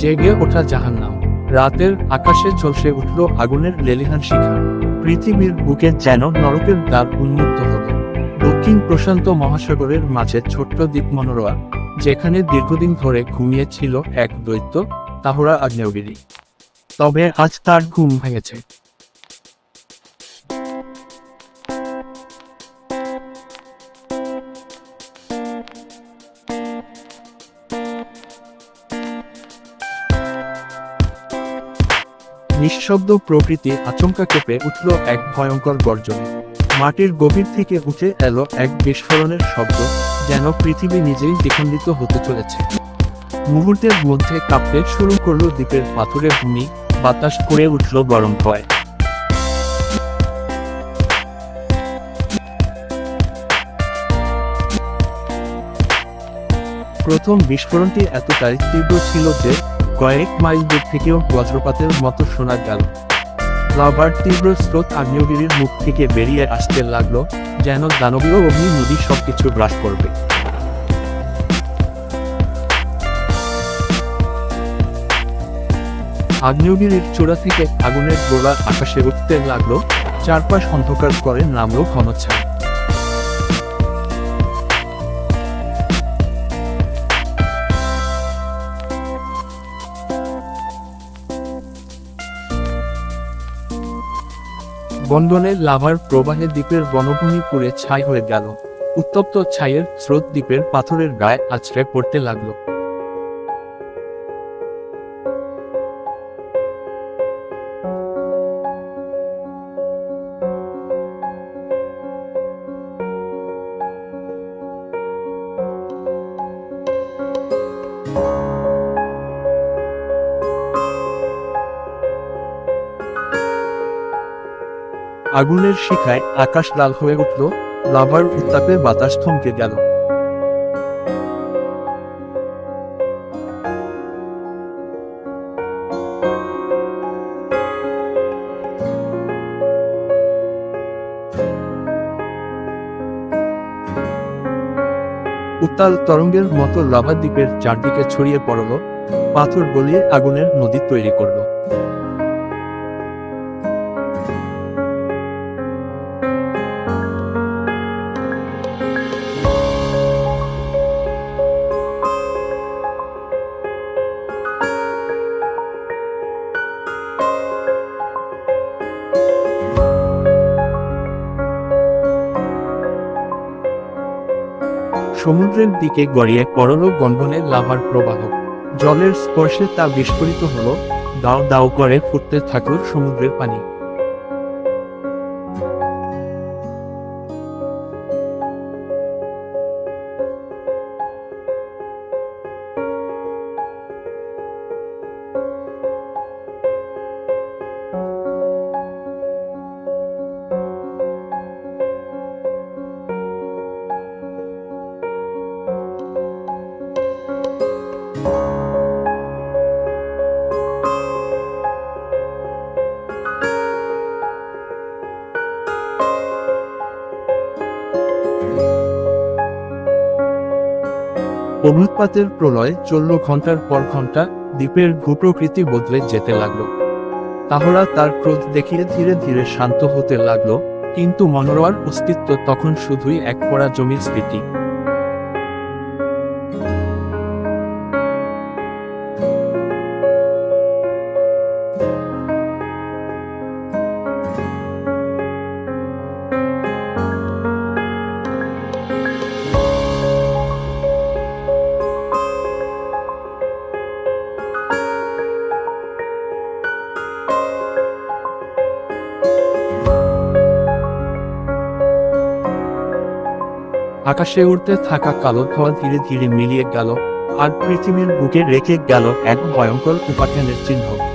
জেগে ওঠা জাহান্নাম। রাতের আকাশে ঝলসে উঠল আগুনের লেলিহান শিখা। পৃথিবীর বুকে যেন নরকের দ্বার উন্মুক্ত হল। দক্ষিণ প্রশান্ত মহাসাগরের মাঝে ছোট্ট দ্বীপ মনোরোয়া যেখানে দীর্ঘদিন ধরে ঘুমিয়ে ছিল এক দৈত্য, তাহরা আগ্নেয়গিরি। তবে আজ তার ঘুম ভেঙেছে। নিঃশব্দ প্রকৃতি আচমকা কেঁপে উঠল এক ভয়ঙ্কর গর্জনে। মাটির গভীর থেকে উঠে এলো এক বিস্ফোরণের শব্দ, যেন পৃথিবী নিজেই দ্বিখণ্ডিত হতে চলেছে। মুহূর্তের মধ্যে কাঁপতে শুরু করল দ্বীপের পাথুরে ভূমি, বাতাস করে উঠল গরম ভয়। প্রথম বিস্ফোরণটি এতটাই তীব্র ছিল যে কয়েক মাইল দূর থেকেও বজ্রপাতের মতো শোনা গেল। লাভার তীব্র স্রোত আগ্নেয়গিরির মুখ থেকে বেরিয়ে আসতে লাগল, যেন দানবীয় অগ্নি নদী সবকিছু গ্রাস করবে। আগ্নেয়গিরির চূড়া থেকে আগুনের গোলা আকাশে উঠতে লাগল, চারপাশ অন্ধকার করে নামলো ঘন বন্ধনের লাভার প্রবাহে দ্বীপের বনভূমি পুড়ে ছাই হয়ে গেল। উত্তপ্ত ছাইয়ের স্রোত দ্বীপের পাথরের গায়ে আছড়ে পড়তে লাগল। আগুনের শিখায় আকাশ লাল হয়ে উঠল লাভার উত্তাপে বাতাস থমকে গেল। উত্তাল তরঙ্গের মতো লাভা দ্বীপের চারদিকে ছড়িয়ে পড়ল, পাথর গলিয়ে আগুনের নদী তৈরি করল। সমুদ্রের দিকে গড়িয়ে পড়ল গনগনে লাভার প্রবাহ। জলের স্পর্শে তা বিস্ফোরিত হল। দাও দাও করে ফুটতে থাকল সমুদ্রের পানি। অগ্নুৎপাতের প্রলয় চলল ঘণ্টার পর ঘণ্টা দ্বীপের ভূপ্রকৃতি বদলে যেতে লাগল। তাহরা তার ক্রোধ দেখিয়ে ধীরে ধীরে শান্ত হতে লাগল, কিন্তু মনোরোয়ার অস্তিত্ব তখন শুধুই এক পড়া জমির স্মৃতি আকাশে উড়তে থাকা কালো ধোয়া ধীরে ধীরে মিলিয়ে গেল, আর পৃথিবীর বুকে রেখে গেল এক ভয়ঙ্কর উপাখ্যানের চিহ্ন।